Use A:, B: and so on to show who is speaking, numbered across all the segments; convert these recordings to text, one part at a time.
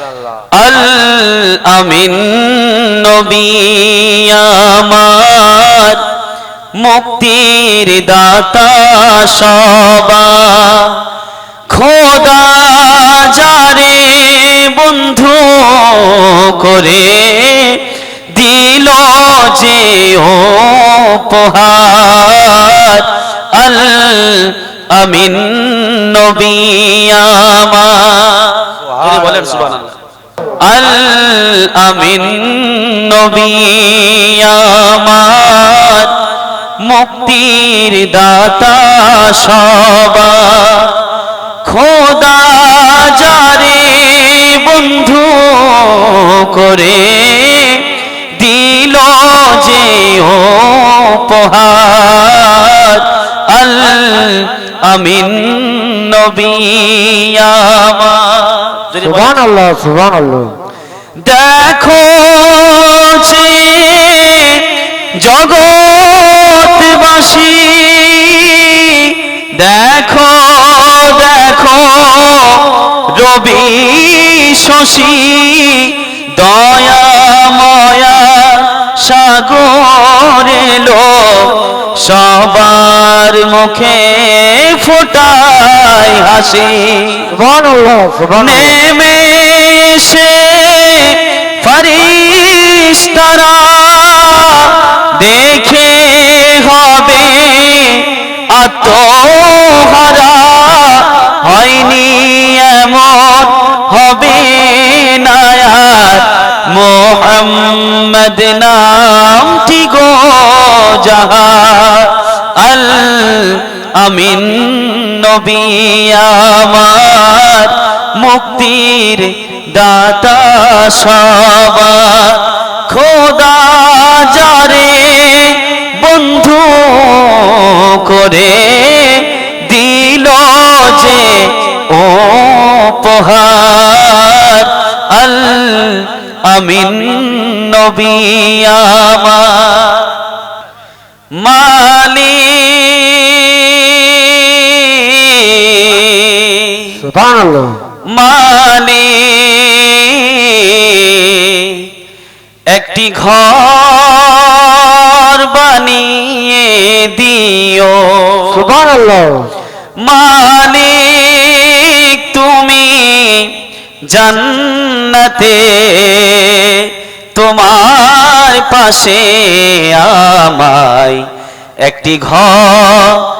A: আল আমিন নবী আমার, মুক্তির দাতা সবা। খোদা যারে বন্ধু করে দিল যে ও পোহার আল আমিন নবী আমার বলেন, সুবহানাল্লাহ। আল আমিন নবী মুক্তির দাতা সবা খোদা যারে বন্ধু করে দিল যে ও পোহার আল আমিন নবী আমার দেখো যে জগৎবাসী দেখো দেখো রবি শশী দয়া ময়া সাগর এলো সবার মুখে ফোটায় হাসি। নেমে এসে ফরিস্তারা দেখে হবে আত্মহারা। হয়নি এমন হবে নায়ার মোহাম্মদ নামটি গো যাহা আল আমিন নবী আমার, মুক্তির দাতা সবার। খোদা যারে বন্ধু করে দিল যে ও পোহার আল আমিন নবী মালিক
B: আল্লাহ
A: একটি ঘর বানিয়ে দিও।
B: সুবহান আল্লাহ
A: মালিক তুমি জান্নাতে তোমার পাশে আমায় একটি ঘর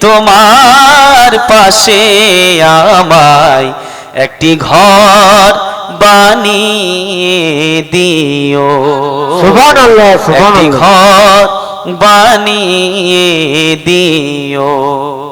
A: তোমার পাশে আমায় একটি ঘর বানিয়ে দিও। একটি ঘর বানিয়ে দিও।